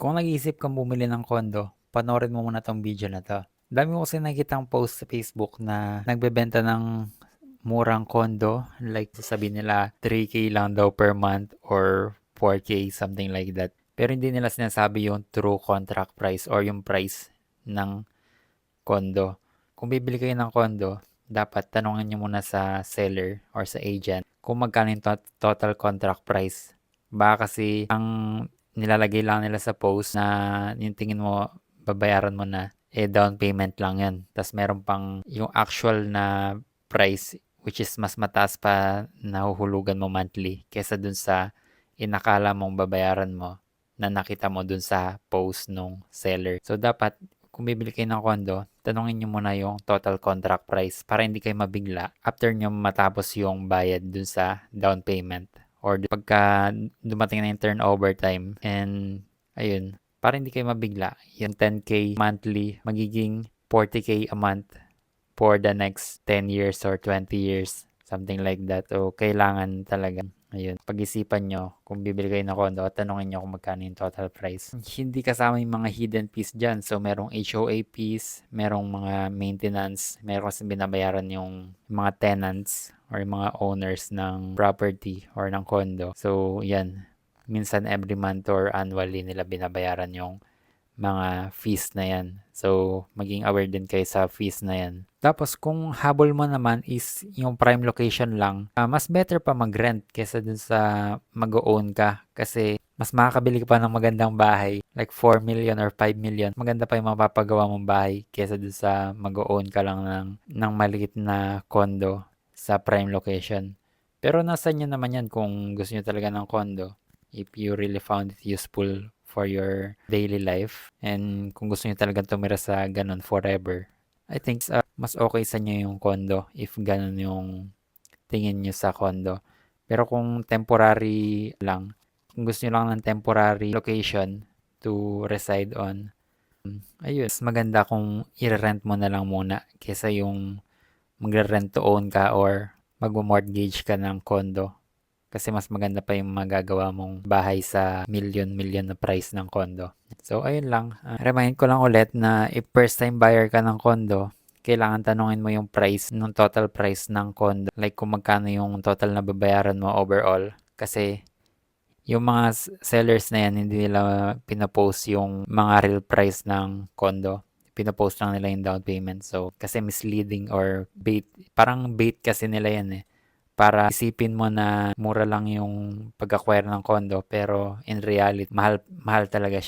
Kung nag-iisip kang bumili ng kondo, panoorin mo muna 'tong video na 'to. Dami ko kasi nakikitang post sa Facebook na nagbebenta ng murang kondo, like sasabihin nila 3K lang daw per month or 4K, something like that. Pero hindi nila sinasabi yung true contract price or yung price ng kondo. Kung bibili kayo ng kondo, dapat tanungin nyo muna sa seller or sa agent kung magkano yung tot- total contract price. Baka kasi ang nilalagay lang nila sa post na yung tingin mo babayaran mo na, eh down payment lang yan. Tapos meron pang yung actual na price which is mas mataas pa nahuhulugan mo monthly kesa dun sa inakala mong babayaran mo na nakita mo dun sa post nung seller. So dapat kung bibili kayo ng kondo, tanungin nyo muna yung total contract price para hindi kayo mabigla after nyo matapos yung bayad dun sa down payment or pagka dumating na yung turnover time and ayun, para hindi kayo mabigla, yung 10k monthly magiging 40k a month for the next 10 years or 20 years, something like that. O kailangan talaga Ayun, pag-isipan nyo kung bibili kayo ng kondo at tanungin nyo kung magkano yung total price. Hindi kasama yung mga hidden fees dyan. So, merong HOA fees, merong mga maintenance, meron kasi binabayaran yung mga tenants or yung mga owners ng property or ng kondo. So, yan. Minsan every month or annually nila binabayaran yung mga fees na yan. So, maging aware din kayo sa fees na yan. Tapos, kung habol mo naman is yung prime location lang, ah, mas better pa mag-rent kesa dun sa mag-own ka. Kasi, mas makakabili ka pa ng magandang bahay. Like 4 million or 5 million. Maganda pa yung mapapagawa mong bahay kesa dun sa mag-own ka lang ng, ng maliit na condo sa prime location. Pero nasa inyo naman yan kung gusto nyo talaga ng condo. If you really found it useful for your daily life and kung gusto niyo talagang tumira sa ganun forever, I think uh, mas okay sa inyo yung condo if ganun yung tingin niyo sa condo. Pero kung temporary lang, kung gusto niyo lang ng temporary location to reside on, ayun, mas maganda kung i-rent mo na lang muna kesa yung magre-rent to own ka or mag-mortgage ka ng condo kasi mas maganda pa yung magagawa mong bahay sa million-million na price ng condo. So, ayun lang. Uh, remind ko lang ulit na if first time buyer ka ng condo, kailangan tanungin mo yung price, ng total price ng condo. Like kung magkano yung total na babayaran mo overall. Kasi yung mga sellers na yan, hindi nila pinapost yung mga real price ng condo pinapost lang nila yung down payment. So, kasi misleading or bait, parang bait kasi nila yan eh para isipin mo na mura lang yung pag-acquire ng condo pero in reality mahal mahal talaga siya